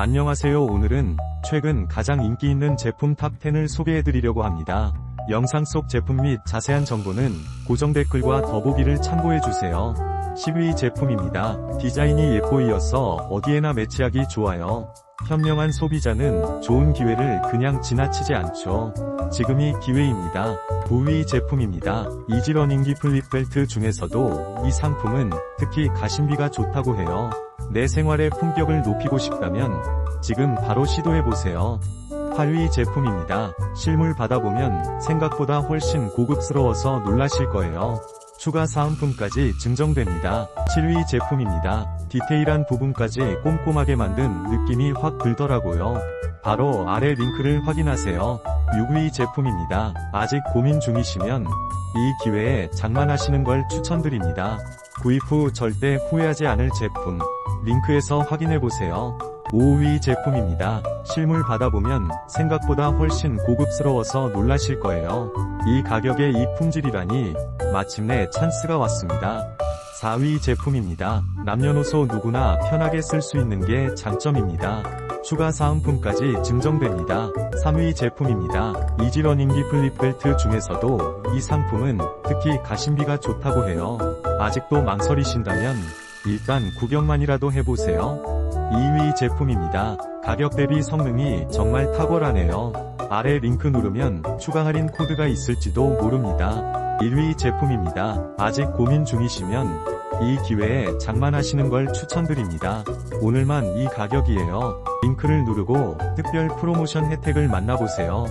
안녕하세요 오늘은 최근 가장 인기 있는 제품 탑10을 소개해드리려고 합니다. 영상 속 제품 및 자세한 정보는 고정 댓글과 더보기를 참고해주세요. 10위 제품입니다. 디자인이 예뻐이어서 어디에나 매치하기 좋아요. 현명한 소비자는 좋은 기회를 그냥 지나치지 않죠. 지금이 기회입니다. 9위 제품입니다. 이지러닝기 플립벨트 중에서도 이 상품은 특히 가심비가 좋다고 해요. 내 생활의 품격을 높이고 싶다면 지금 바로 시도해보세요. 8위 제품입니다. 실물 받아보면 생각보다 훨씬 고급스러워서 놀라실 거예요. 추가 사은품까지 증정됩니다. 7위 제품입니다. 디테일한 부분까지 꼼꼼하게 만든 느낌이 확 들더라고요. 바로 아래 링크를 확인하세요. 6위 제품입니다. 아직 고민 중이시면 이 기회에 장만하시는 걸 추천드립니다. 구입 후 절대 후회하지 않을 제품. 링크에서 확인해보세요. 5위 제품입니다. 실물 받아보면 생각보다 훨씬 고급스러워서 놀라실 거예요. 이 가격에 이 품질이라니 마침내 찬스가 왔습니다. 4위 제품입니다. 남녀노소 누구나 편하게 쓸 수 있는 게 장점입니다. 추가 사은품까지 증정됩니다. 3위 제품입니다. 이지러닝기 플립벨트 중에서도 이 상품은 특히 가심비가 좋다고 해요. 아직도 망설이신다면 일단 구경만이라도 해보세요. 2위 제품입니다. 가격 대비 성능이 정말 탁월하네요. 아래 링크 누르면 추가 할인 코드가 있을지도 모릅니다. 1위 제품입니다. 아직 고민 중이시면 이 기회에 장만하시는 걸 추천드립니다. 오늘만 이 가격이에요. 링크를 누르고 특별 프로모션 혜택을 만나보세요.